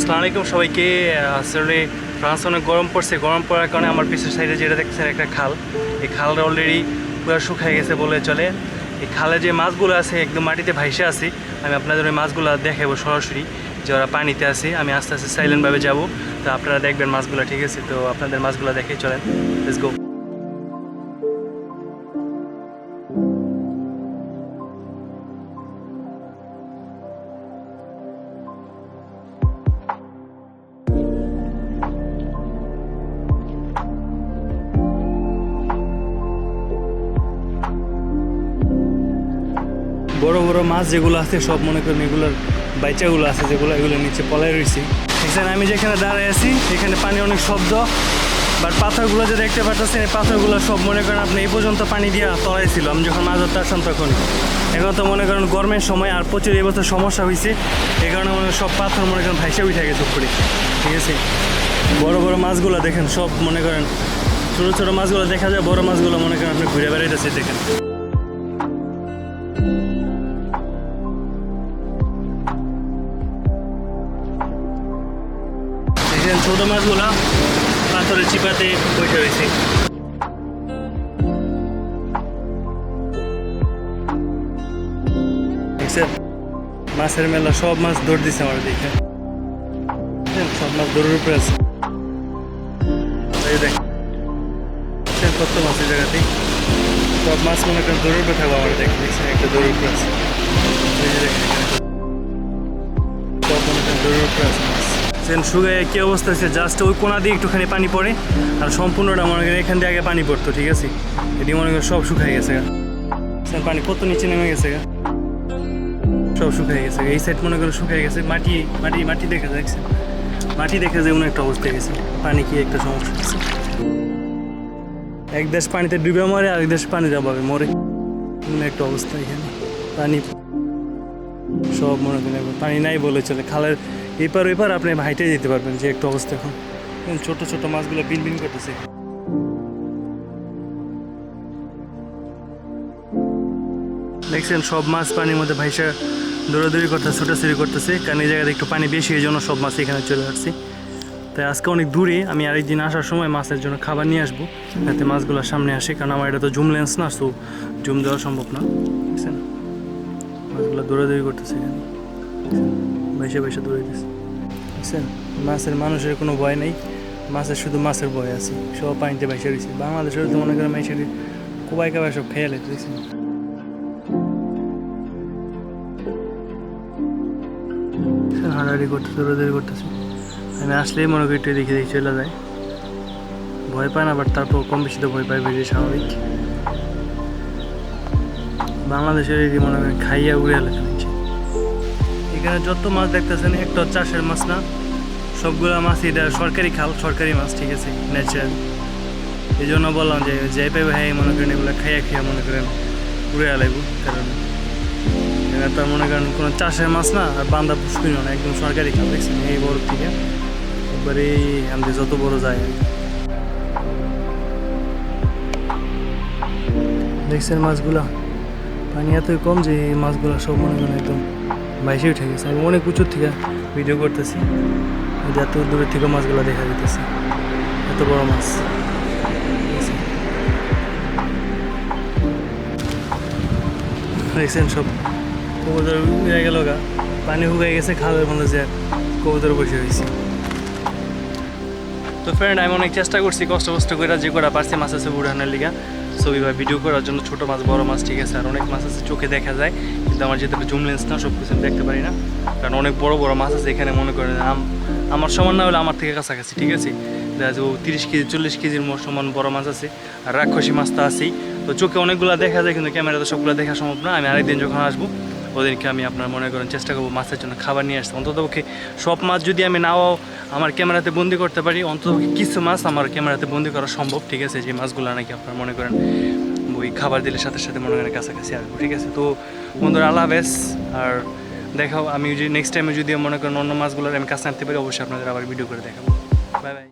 আসসালামু আলাইকুম সবাইকে। আসলে ফ্রান্স অনেক গরম পড়ছে। গরম পড়ার কারণে আমার পিছের সাইডে যেটা দেখছেন একটা খাল। এই খালটা অলরেডি পুরো শুকায় গেছে বলে চলে। এই খালে যে মাছগুলো আছে, একদম মাটিতে ভাইসে আছে। আমি আপনাদের ওই মাছগুলো দেখাবো সরাসরি। যে ওরা পানিতে আছে। আমি আস্তে আস্তে সাইলেন্টভাবে যাব। তো আপনারা দেখবেন মাছগুলো ঠিক আছে। তো আপনাদের মাছগুলো দেখে চলেন। লেটস গো বড় বড় মাছ যেগুলো আছে, সব মনে করেন এগুলোর বাইচাগুলো আছে যেগুলো এগুলো নিচে পলাই রয়েছে এখানে আমি যেখানে দাঁড়ায় আছি, এখানে পানি অনেক শব্দ বাট পাথরগুলো যে দেখতে পাচ্ছেন এই পাথরগুলো সব মনে করেন আপনি এই পর্যন্ত পানি দিয়ে তলাই ছিল আমি যখন মাছ ধরতে আসলাম তখন। এখন তো মনে করেন গরমের সময় আর প্রচুর এবছর সমস্যা হয়েছে এই কারণে মনে সব পাথর মনে করেন ভাইসা উঠে গেছে উপরে। ঠিক আছে? বড় বড় মাছগুলো দেখেন, সব মনে করেন, ছোটো ছোটো মাছগুলো দেখা যায়, বড় মাছগুলো মনে করেন আপনি ঘুরে বেড়াইতেছে দেখেন। দেখেন ছোট মাছগুলো পাথরের চিপাতে বসে রয়েছে। মাছের মেলা সব মাছ দৌড় দিছে আমার দেখে সব মাছ দৌড়ের উপরে আছে। এই দেখ কত মাছ এই জায়গাতে? সব মাছ মনে করেন দৌড়ের উপরে থাকব আমার দেখে দেখছেন, একটা দৌড়ের উপরে আছে। দেখেন। সব মনে করেন দৌড়ের উপরে আছে মাছ। সেন সুগায় কি অবস্থা হচ্ছে জাস্ট ওই কোনা দিয়ে একটুখানি পানি পড়ে, আর সম্পূর্ণটা মনে করেন এখান দিয়ে আগে পানি পড়তো, ঠিক আছে? এটি মনে করেন সব শুকাই গেছে সেন পানি কত নিচে নেমে গেছে সব শুকাই গেছে এই সাইড মনে করেন শুকাই গেছে। মাটি মাটি মাটি দেখে দেখছেন? মাটি দেখে যে অন্য একটা অবস্থা গেছে। পানি কি একটা সমস্যা আছে? এক দেশ পানিতে ডুবে মরে আর এক দেশ পানি যাবে মরে। অন্য একটা অবস্থা এখানে। পানি সব মনে করেন পানি নাই বলে চলে। খালের এপার ওইপার আপনি হাইটে যেতে পারবেন যে একটু অবস্থা এখন। ছোট ছোট মাছগুলো বিন বিন করতেছে। দেখছেন, সব মাছ পানির মধ্যে ভাইসা দৌড়াদৌড়ি করতেছে, ছোটাছুটি করতেছে। কারণ এই জায়গাতে একটু পানি বেশি, এই জন্য সব মাছ এখানে চলে আসছে। তাই আজকে অনেক দূরে আমি আরেকদিন আসার সময় মাছের জন্য খাবার নিয়ে আসব, যাতে মাছগুলো সামনে আসে। কারণ আমার এটা তো জুম লেন্স না তো জুম দেওয়া সম্ভব না। দেখছেন? মাছগুলো দৌড়াদৌড়ি করতেছে এখানে। বসে বসে দৌড়াইতেছে। বুঝছেন? মাছের মানুষের কোনো ভয় নেই। মাছের শুধু মাছের ভয় আছে। সব পানিতে বাইসে রয়েছে বাংলাদেশের তো মনে করেন মাইসের কোবাই কাবাই সব খেয়ালে দেখছেন? হাঁড়াহাড়ি করতেছে দৌড়াদৌড়ি করতেছে। আমি আসলেই মনে করি একটু দেখে দেখে চলে যায়। ভয় পায় না বাট তারপর কম বেশি তো ভয় পায়, বেশি স্বাভাবিক। বাংলাদেশের যে মনে করেন খাইয়া উড়ে এলাকা নিচ্ছে এখানে যত মাছ দেখতেছেন, একটা চাষের মাছ না। সবগুলো মাছ এটা সরকারি খাল, সরকারি মাছ, ঠিক আছে? ন্যাচারাল এই জন্য বললাম যে যাই পাইবে হ্যাঁ মনে করেন এগুলো খাইয়া খাইয়া মনে করেন উড়ে আলাইব, কারণ এখানে তো মনে করেন কোনো চাষের মাছ না, আর বান্দা পুষ্করিও না, একদম সরকারি খাল, দেখছেন? এই বড় থেকে। একবারে আমাদের যত বড় যায়। দেখছেন মাছগুলা? পানি এতই কম যে মাছগুলো সব মনে করেন একদম বাইশে উঠে গেছে। আমি অনেক উঁচুর থেকে ভিডিও করতেছি। এত দূরের থেকে মাছগুলো দেখা যেতেছে এত বড় মাছ। দেখছেন সব কবুতর উড়ে গেল গা। পানি শুকাই গেছে, খালের মধ্যে যে কবুতর বসে হয়েছে তো ফ্রেন্ড আমি অনেক চেষ্টা করছি, কষ্ট কষ্ট করে যে করা পারছি মাছ আছে উড়ানোর লিগা। ছবি বা ভিডিও করার জন্য ছোটো মাছ, বড় মাছ ঠিক আছে, আর অনেক মাছ আছে চোখে দেখা যায়, কিন্তু আমার যেহেতু জুম লেন্স না সব কিছু দেখতে পারি না। কারণ অনেক বড় বড় মাছ আছে এখানে, মনে করেন আম- আমার সমান না হলে আমার থেকে কাছাকাছি, ঠিক আছে? দেখা তিরিশ কেজি, চল্লিশ কেজির সমান বড় মাছ আছে, আর রাক্ষসী মাছ তো আছেই। তো চোখে অনেকগুলো দেখা যায়, কিন্তু ক্যামেরাতে সবগুলো দেখা সম্ভব না, আমি আরেকদিন যখন আসব ওদিনকে আমি আপনার মনে করেন চেষ্টা করব মাছের জন্য খাবার নিয়ে আসতে। অন্তত পক্ষে সব মাছ যদি আমি নাও আমার ক্যামেরাতে বন্দি করতে পারি অন্তত কিছু মাছ আমার ক্যামেরাতে বন্দি করা সম্ভব, ঠিক আছে? যে মাছগুলো নাকি আপনার মনে করেন ওই খাবার দিলে সাথে সাথে মনে করেন কাছাকাছি আসব, ঠিক আছে? তো বন্ধুরা, আল্লাহ হাফেজ। আর দেখাও, আমি যদি নেক্সট টাইমে যদি মনে করেন অন্য মাছগুলোর আমি কাছে আনতে পারি, অবশ্যই আপনাদের আবার ভিডিও করে দেখাবো। Bye bye